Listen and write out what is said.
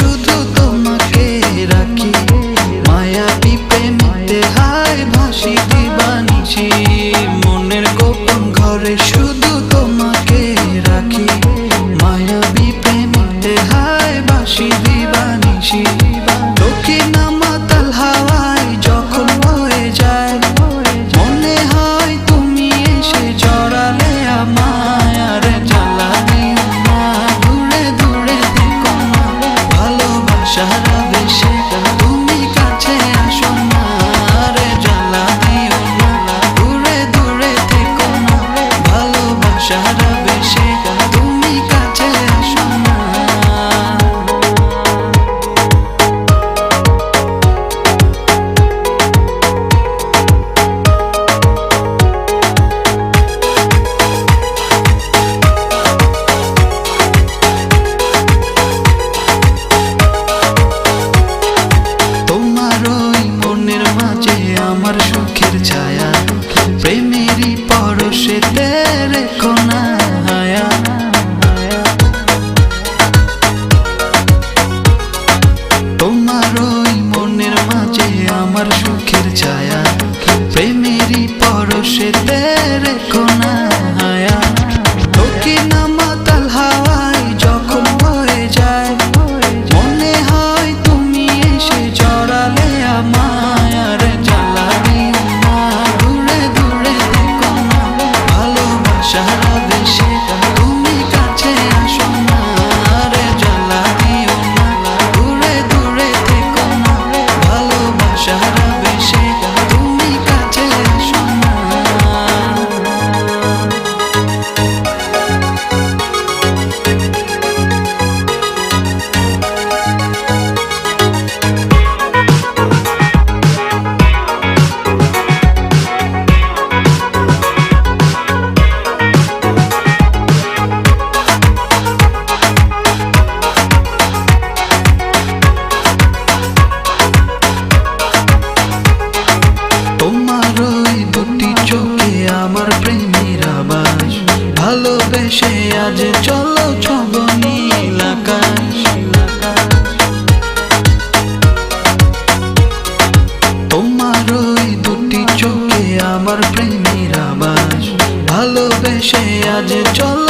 শুধু তোমাকে রাখি। মায়া প্রেমেতে হায় ভাসি দিবানছি মনের গোপন ঘরে শুধু তোমাকে রাখি। মায়া প্রেমেতে হায় ভাসি দিবানছি شهادة চোখের ছায়া, প্রেমেরই পরশে তেরে কোনা হায়া তোকে না মাতাল হাওয়াই যখন হয়ে যায়। মনে হয় তুমি এসে জড়ালে আমার জ্বালাবি না। দূরে দূরে দেখো ভালোবাসা আজ চলো ছব তোমার ওই দুটি চোখে আমার প্রেমীরা বাস ভালোবেসে আজ চলো